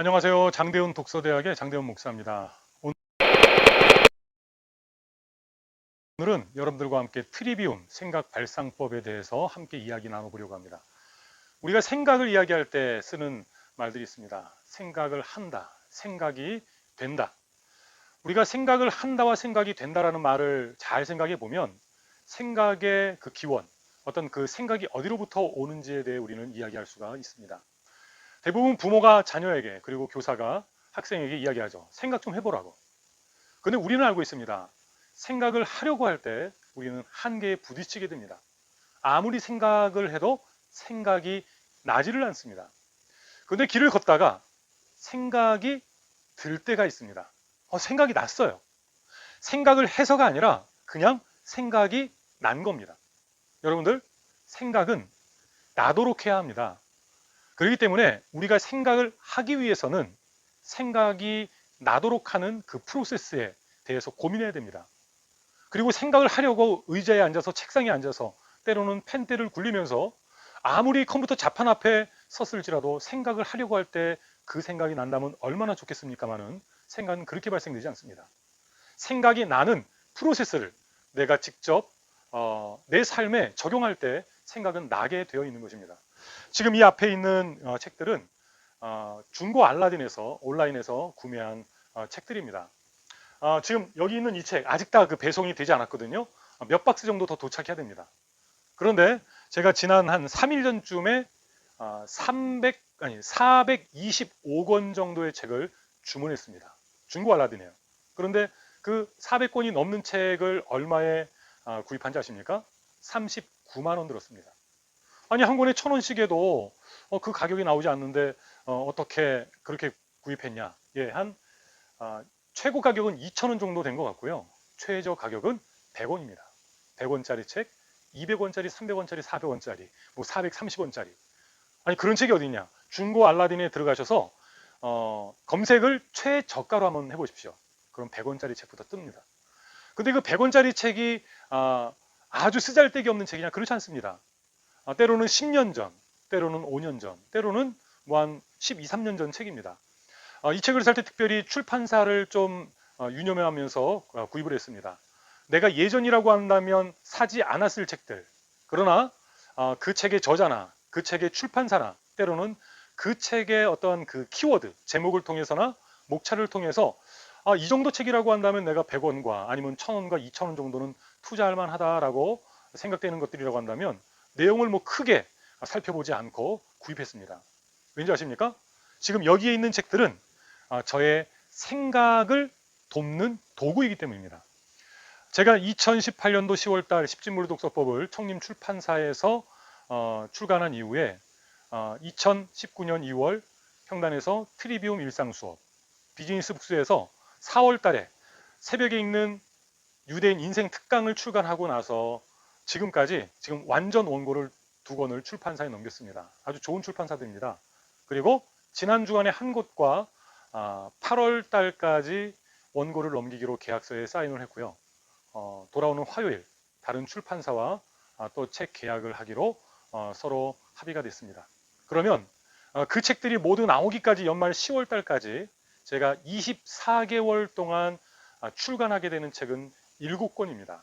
안녕하세요. 장대훈 독서대학의 장대훈 목사입니다. 오늘은 여러분들과 함께 트리비움 생각 발상법에 대해서 함께 이야기 나눠보려고 합니다. 우리가 생각을 이야기할 때 쓰는 말들이 있습니다. 생각을 한다, 생각이 된다. 우리가 생각을 한다와 생각이 된다라는 말을 잘 생각해 보면 생각의 그 기원, 어떤 그 생각이 어디로부터 오는지에 대해 우리는 이야기할 수가 있습니다. 대부분 부모가 자녀에게 그리고 교사가 학생에게 이야기하죠. 생각 좀 해보라고. 근데 우리는 알고 있습니다. 생각을 하려고 할 때 우리는 한계에 부딪히게 됩니다. 아무리 생각을 해도 생각이 나지를 않습니다. 근데 길을 걷다가 생각이 들 때가 있습니다. 어, 생각이 났어요. 생각을 해서가 아니라 그냥 생각이 난 겁니다. 여러분들, 생각은 나도록 해야 합니다. 그렇기 때문에 우리가 생각을 하기 위해서는 생각이 나도록 하는 그 프로세스에 대해서 고민해야 됩니다. 그리고 생각을 하려고 의자에 앉아서 책상에 앉아서 때로는 펜대를 굴리면서 아무리 컴퓨터 자판 앞에 섰을지라도 생각을 하려고 할 때 그 생각이 난다면 얼마나 좋겠습니까마는 생각은 그렇게 발생되지 않습니다. 생각이 나는 프로세스를 내가 직접 어, 내 삶에 적용할 때 생각은 나게 되어 있는 것입니다. 지금 이 앞에 있는 어, 책들은 어, 중고 알라딘에서 온라인에서 구매한 어, 책들입니다. 어, 지금 여기 있는 이 책 아직 다 그 배송이 되지 않았거든요. 어, 몇 박스 정도 더 도착해야 됩니다. 그런데 제가 지난 한 3일 전쯤에 어, 300 아니 425권 정도의 책을 주문했습니다. 중고 알라딘이에요. 그런데 그 400권이 넘는 책을 얼마에 어, 구입한지 아십니까? 39만 원 들었습니다. 아니 한 권에 천 원씩 해도 어, 그 가격이 나오지 않는데 어, 떻게 그렇게 구입했냐? 예, 한 아, 최고 가격은 2천 원 정도 된 것 같고요. 최저 가격은 100원입니다. 100원짜리 책, 200원짜리, 300원짜리, 400원짜리, 뭐 430원짜리. 아니 그런 책이 어디 있냐? 중고 알라딘에 들어가셔서 어, 검색을 최저가로 한번 해보십시오. 그럼 100원짜리 책부터 뜹니다. 근데 그 100원짜리 책이 아, 아주 쓰잘데기 없는 책이냐? 그렇지 않습니다. 아, 때로는 10년 전, 때로는 5년 전, 때로는 뭐 한 12, 3년 전 책입니다. 아, 이 책을 살 때 특별히 출판사를 좀 어, 유념하면서 어, 구입을 했습니다. 내가 예전이라고 한다면 사지 않았을 책들, 그러나 어, 그 책의 저자나 그 책의 출판사나 때로는 그 책의 어떤 그 키워드, 제목을 통해서나 목차를 통해서 아, 이 정도 책이라고 한다면 내가 100원과 아니면 1000원과 2000원 정도는 투자할 만하다라고 생각되는 것들이라고 한다면 내용을 뭐 크게 살펴보지 않고 구입했습니다. 왠지 아십니까? 지금 여기에 있는 책들은 아, 저의 생각을 돕는 도구이기 때문입니다. 제가 2018년도 10월달 십진물 독서법을 청림 출판사에서 어, 출간한 이후에 어, 2019년 2월 평단에서 트리비움 일상 수업, 비즈니스 북스에서 4월달에 새벽에 읽는 유대인 인생 특강을 출간하고 나서 지금까지 지금 완전 원고를 두 권을 출판사에 넘겼습니다. 아주 좋은 출판사들입니다. 그리고 지난 주간에 한 곳과 8월 아, 달까지 원고를 넘기기로 계약서에 사인을 했고요. 어, 돌아오는 화요일 다른 출판사와 아, 또책 계약을 하기로 어, 서로 합의가 됐습니다. 그러면 어, 그 책들이 모두 나오기까지 연말 10월 달까지 제가 24개월 동안 아, 출간하게 되는 책은 7권입니다.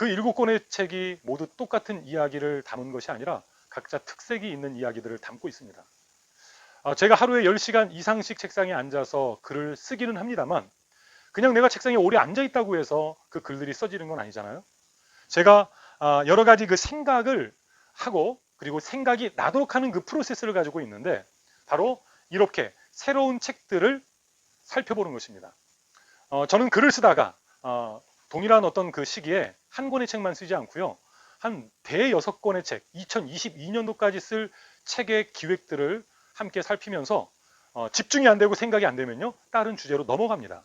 그 7권의 책이 모두 똑같은 이야기를 담은 것이 아니라 각자 특색이 있는 이야기들을 담고 있습니다. 어, 제가 하루에 10시간 이상씩 책상에 앉아서 글을 쓰기는 합니다만 그냥 내가 책상에 오래 앉아 있다고 해서 그 글들이 써지는 건 아니잖아요. 제가 아, 여러 가지 그 생각을 하고 그리고 생각이 나도록 하는 그 프로세스를 가지고 있는데 바로 이렇게 새로운 책들을 살펴보는 것입니다. 어, 저는 글을 쓰다가 어, 동일한 어떤 그 시기에 한 권의 책만 쓰지 않고요. 한 대여섯 권의 책, 2022년도까지 쓸 책의 기획들을 함께 살피면서 어, 집중이 안 되고 생각이 안 되면요 다른 주제로 넘어갑니다.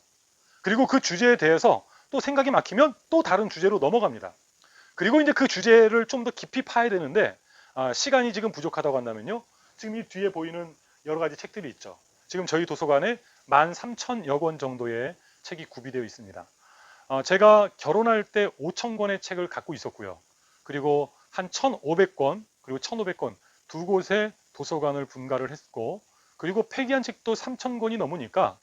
그리고 그 주제에 대해서 또 생각이 막히면 또 다른 주제로 넘어갑니다. 그리고 이제 그 주제를 좀 더 깊이 파야 되는데 아, 시간이 지금 부족하다고 한다면요 지금 이 뒤에 보이는 여러 가지 책들이 있죠. 지금 저희 도서관에 13,000여 권 정도의 책이 구비되어 있습니다. 어, 제가 결혼할 때 5,000권의 책을 갖고 있었고요. 그리고 한 1,500권 그리고 1,500권 두 곳에 도서관을 분가를 했고 그리고 폐기한 책도 3천 권이 넘으니까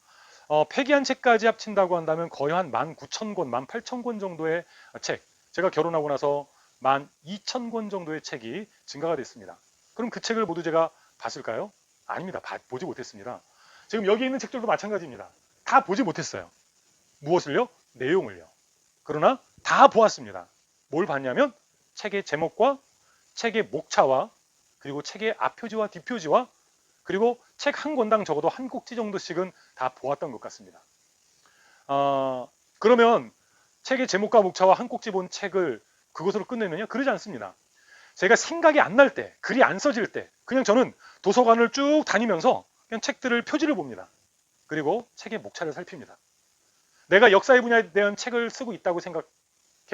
어, 폐기한 책까지 합친다고 한다면 거의 한 19,000권, 18,000권 정도의 책. 제가 결혼하고 나서 12,000권 정도의 책이 증가가 됐습니다. 그럼 그 책을 모두 제가 봤을까요? 아닙니다. 봐- 보지 못했습니다. 지금 여기 있는 책들도 마찬가지입니다. 다 보지 못했어요. 무엇을요? 내용을요. 그러나 다 보았습니다. 뭘 봤냐면 책의 제목과 책의 목차와 그리고 책의 앞표지와 뒷표지와 그리고 책 한 권당 적어도 한 꼭지 정도씩은 다 보았던 것 같습니다. 어, 그러면 책의 제목과 목차와 한 꼭지 본 책을 그것으로 끝내느냐? 그러지 않습니다. 제가 생각이 안 날 때, 글이 안 써질 때, 그냥 저는 도서관을 쭉 다니면서 그냥 책들을 표지를 봅니다. 그리고 책의 목차를 살핍니다. 내가 역사의 분야에 대한 책을 쓰고 있다고 생각해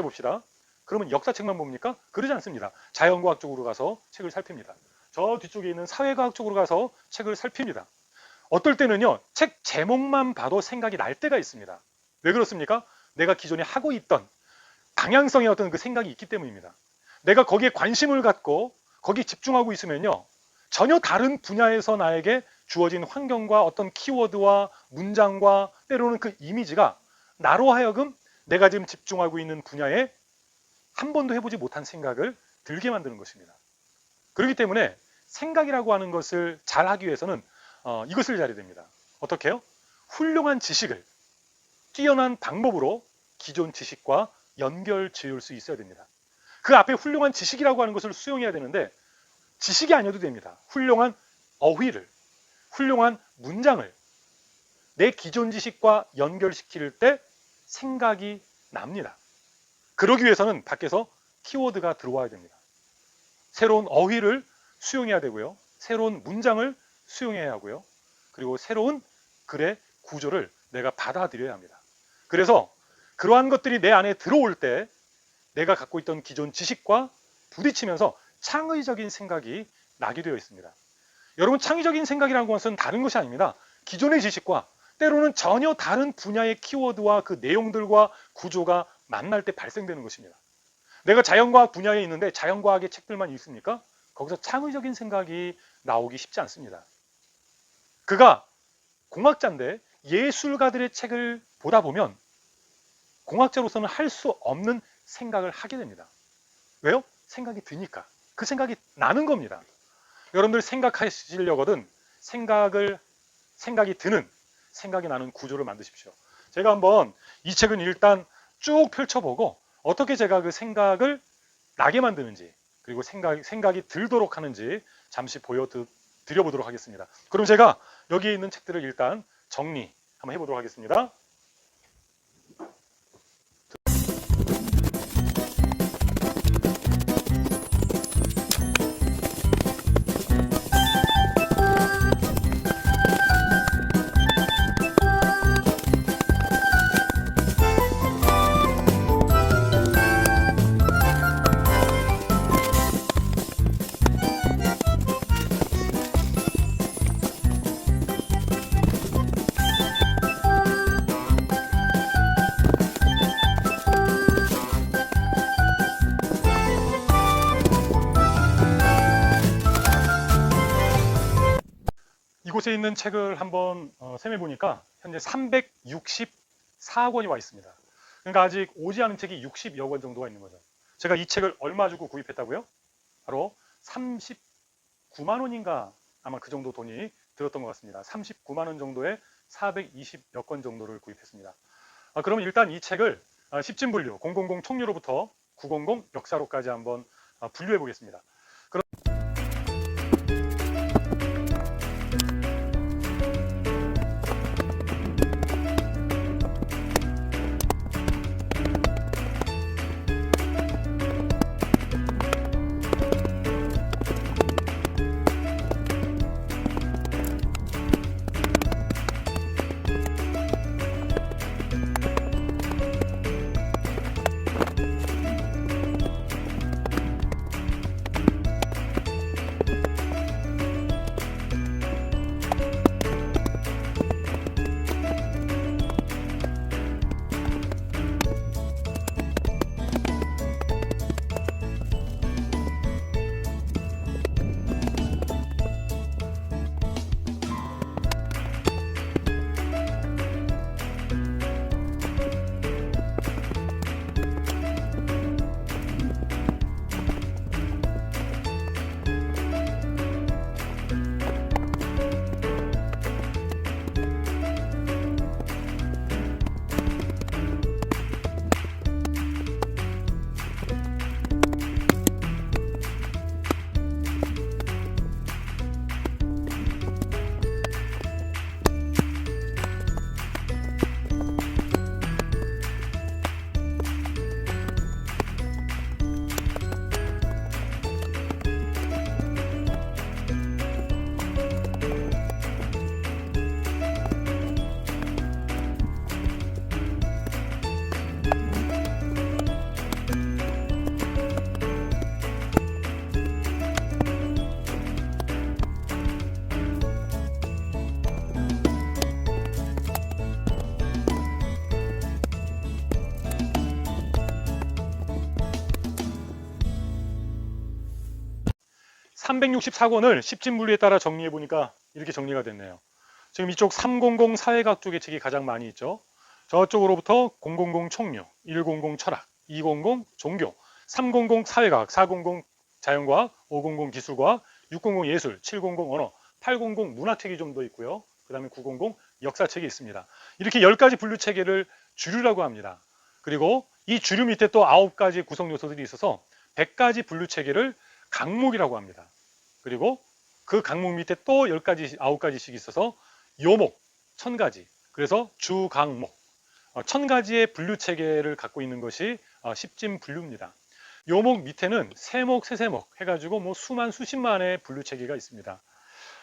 봅시다. 그러면 역사책만 봅니까? 그러지 않습니다. 자연과학 쪽으로 가서 책을 살핍니다. 저 뒤쪽에 있는 사회과학 쪽으로 가서 책을 살핍니다. 어떨 때는요, 책 제목만 봐도 생각이 날 때가 있습니다. 왜 그렇습니까? 내가 기존에 하고 있던 방향성의 어떤 그 생각이 있기 때문입니다. 내가 거기에 관심을 갖고 거기에 집중하고 있으면요, 전혀 다른 분야에서 나에게 주어진 환경과 어떤 키워드와 문장과 때로는 그 이미지가 나로 하여금 내가 지금 집중하고 있는 분야에 한 번도 해보지 못한 생각을 들게 만드는 것입니다. 그렇기 때문에 생각이라고 하는 것을 잘 하기 위해서는 어, 이것을 잘해야 됩니다. 어떻게 해요? 훌륭한 지식을 뛰어난 방법으로 기존 지식과 연결 지을 수 있어야 됩니다. 그 앞에 훌륭한 지식이라고 하는 것을 수용해야 되는데 지식이 아니어도 됩니다. 훌륭한 어휘를, 훌륭한 문장을 내 기존 지식과 연결시킬 때 생각이 납니다. 그러기 위해서는 밖에서 키워드가 들어와야 됩니다. 새로운 어휘를 수용해야 되고요. 새로운 문장을 수용해야 하고요. 그리고 새로운 글의 구조를 내가 받아들여야 합니다. 그래서 그러한 것들이 내 안에 들어올 때 내가 갖고 있던 기존 지식과 부딪히면서 창의적인 생각이 나게 되어 있습니다. 여러분 창의적인 생각이라는 것은 다른 것이 아닙니다. 기존의 지식과 때로는 전혀 다른 분야의 키워드와 그 내용들과 구조가 만날 때 발생되는 것입니다. 내가 자연과학 분야에 있는데 자연과학의 책들만 읽습니까? 거기서 창의적인 생각이 나오기 쉽지 않습니다. 그가 공학자인데 예술가들의 책을 보다 보면 공학자로서는 할 수 없는 생각을 하게 됩니다. 왜요? 생각이 드니까. 그 생각이 나는 겁니다. 여러분들 생각하시려거든 생각을 생각이 드는 생각이 나는 구조를 만드십시오. 제가 한번 이 책은 일단 쭉 펼쳐보고 어떻게 제가 그 생각을 나게 만드는지 그리고 생각, 생각이 들도록 하는지 잠시 보여드려보도록 하겠습니다. 그럼 제가 여기에 있는 책들을 일단 정리 한번 해보도록 하겠습니다. 있는 책을 한번 어, 세매 보니까 현재 364권이 와 있습니다. 그러니까 아직 오지 않은 책이 60여 권 정도가 있는 거죠. 제가 이 책을 얼마 주고 구입했다고요? 바로 39만 원인가 아마 그 정도 돈이 들었던 것 같습니다. 39만 원 정도에 420여 권 정도를 구입했습니다. 아, 그럼 일단 이 책을 아, 10진 분류 000 총류로부터 900 역사로까지 한번 아, 분류해 보겠습니다. 364권을 10진 분류에 따라 정리해 보니까 이렇게 정리가 됐네요. 지금 이쪽 300 사회학 쪽의 책이 가장 많이 있죠. 저쪽으로부터 000 총류, 100 철학, 200 종교, 300 사회과학, 400 자연과학, 500 기술과학, 600 예술, 700 언어, 800 문화책이 좀 더 있고요. 그 다음에 900 역사책이 있습니다. 이렇게 10가지 분류 체계를 주류라고 합니다. 그리고 이 주류 밑에 또 9가지 구성 요소들이 있어서 100가지 분류 체계를 강목이라고 합니다. 그리고 그 강목 밑에 또 10가지, 9가지씩 있어서 요목, 1000가지. 그래서 주강목. 어, 1000가지의 분류 체계를 갖고 있는 것이 어, 십진 분류입니다. 요목 밑에는 세목, 세세목 해가지고 뭐 수만, 수십만의 분류 체계가 있습니다.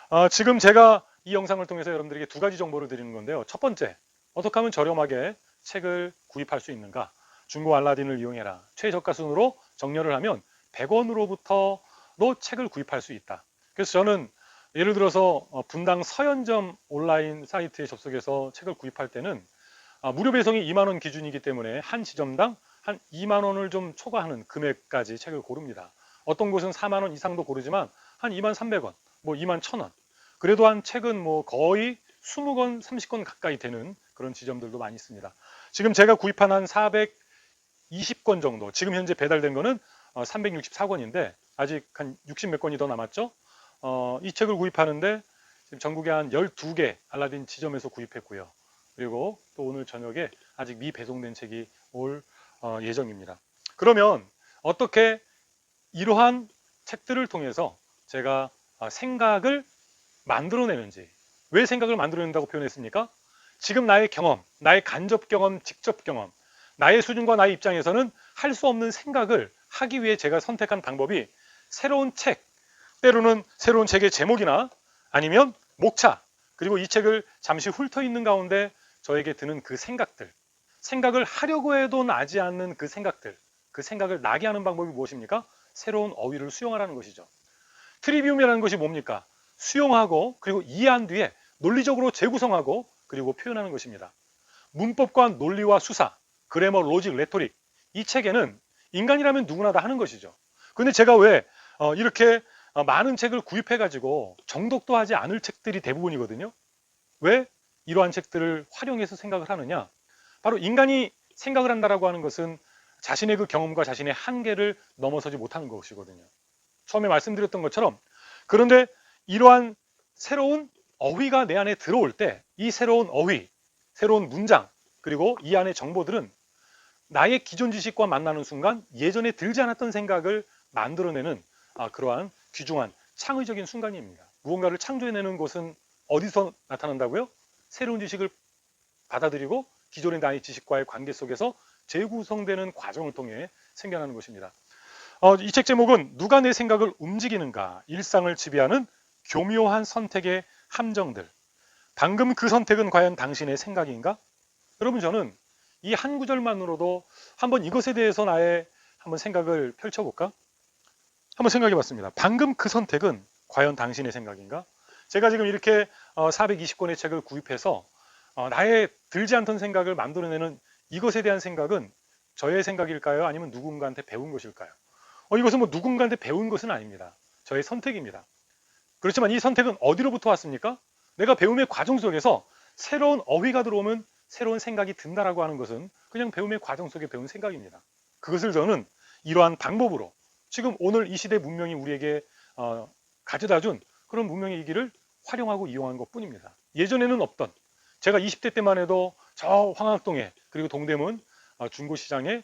어, 지금 제가 이 영상을 통해서 여러분들에게 두 가지 정보를 드리는 건데요. 첫 번째, 어떻게 하면 저렴하게 책을 구입할 수 있는가? 중고 알라딘을 이용해라. 최저가 순으로 정렬을 하면 100원으로부터 도 책을 구입할 수 있다. 그래서 저는 예를 들어서 어, 분당 서현점 온라인 사이트에 접속해서 책을 구입할 때는 아, 무료 배송이 2만 원 기준이기 때문에 한 지점당 한 2만 원을 좀 초과하는 금액까지 책을 고릅니다. 어떤 곳은 4만 원 이상도 고르지만 한 2만 300원, 뭐 2만 1,000원. 그래도 한 책은 뭐 거의 20권, 30권 가까이 되는 그런 지점들도 많이 있습니다. 지금 제가 구입한 한 420권 정도, 지금 현재 배달된 거는 364권인데 아직 한 60 몇 권이 더 남았죠. 어, 이 책을 구입하는데 지금 전국에 한 12개 알라딘 지점에서 구입했고요. 그리고 또 오늘 저녁에 아직 미 배송된 책이 올 어, 예정입니다. 그러면 어떻게 이러한 책들을 통해서 제가 어, 생각을 만들어내는지 왜 생각을 만들어낸다고 표현했습니까? 지금 나의 경험, 나의 간접 경험, 직접 경험, 나의 수준과 나의 입장에서는 할 수 없는 생각을 하기 위해 제가 선택한 방법이 새로운 책, 때로는 새로운 책의 제목이나 아니면 목차, 그리고 이 책을 잠시 훑어 있는 가운데 저에게 드는 그 생각들, 생각을 하려고 해도 나지 않는 그 생각들, 그 생각을 나게 하는 방법이 무엇입니까? 새로운 어휘를 수용하라는 것이죠. 트리비움이라는 것이 뭡니까? 수용하고 그리고 이해한 뒤에 논리적으로 재구성하고 그리고 표현하는 것입니다. 문법과 논리와 수사, 그래머, 로직, 레토릭 이 책에는 인간이라면 누구나 다 하는 것이죠. 근데 제가 왜 어, 이렇게 어, 많은 책을 구입해 가지고 정독도 하지 않을 책들이 대부분이거든요. 왜 이러한 책들을 활용해서 생각을 하느냐? 바로 인간이 생각을 한다라고 하는 것은 자신의 그 경험과 자신의 한계를 넘어서지 못하는 것이거든요. 처음에 말씀드렸던 것처럼 그런데 이러한 새로운 어휘가 내 안에 들어올 때 이 새로운 어휘, 새로운 문장 그리고 이 안의 정보들은 나의 기존 지식과 만나는 순간 예전에 들지 않았던 생각을 만들어내는 아, 그러한 귀중한 창의적인 순간입니다. 무언가를 창조해내는 것은 어디서 나타난다고요? 새로운 지식을 받아들이고 기존의 나의 지식과의 관계 속에서 재구성되는 과정을 통해 생겨나는 것입니다. 어, 이 책 제목은 누가 내 생각을 움직이는가 일상을 지배하는 교묘한 선택의 함정들 방금 그 선택은 과연 당신의 생각인가? 여러분 저는 이 한 구절만으로도 한번 이것에 대해서 나의 한번 생각을 펼쳐볼까? 한번 생각해 봤습니다. 방금 그 선택은 과연 당신의 생각인가? 제가 지금 이렇게 420권의 책을 구입해서 어, 나의 들지 않던 생각을 만들어내는 이것에 대한 생각은 저의 생각일까요? 아니면 누군가한테 배운 것일까요? 어, 이것은 뭐 누군가한테 배운 것은 아닙니다. 저의 선택입니다. 그렇지만 이 선택은 어디로부터 왔습니까? 내가 배움의 과정 속에서 새로운 어휘가 들어오면 새로운 생각이 든다라고 하는 것은 그냥 배움의 과정 속에 배운 생각입니다. 그것을 저는 이러한 방법으로 지금 오늘 이 시대 문명이 우리에게 어, 가져다 준 그런 문명의 이기를 활용하고 이용한 것 뿐입니다. 예전에는 없던 제가 20대 때만 해도 저 황학동에 그리고 동대문 어, 중고시장에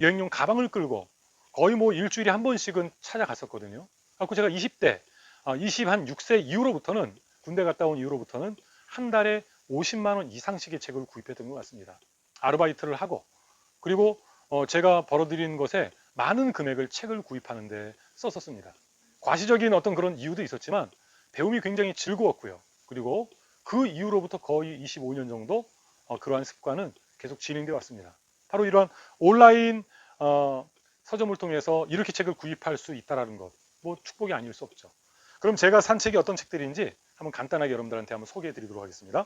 여행용 가방을 끌고 거의 뭐 일주일에 한 번씩은 찾아갔었거든요. 그래서 제가 20대, 26세 이후로부터는 군대 갔다 온 이후로부터는 한 달에 50만 원 이상씩의 책을 구입했던 것 같습니다. 아르바이트를 하고 그리고 어, 제가 벌어들인 것에 많은 금액을 책을 구입하는데 썼었습니다. 과시적인 어떤 그런 이유도 있었지만 배움이 굉장히 즐거웠고요. 그리고 그 이후로부터 거의 25년 정도 어, 그러한 습관은 계속 진행되어 왔습니다. 바로 이러한 온라인 어, 서점을 통해서 이렇게 책을 구입할 수 있다는 것, 뭐 축복이 아닐 수 없죠. 그럼 제가 산 책이 어떤 책들인지 한번 간단하게 여러분들한테 한번 소개해 드리도록 하겠습니다.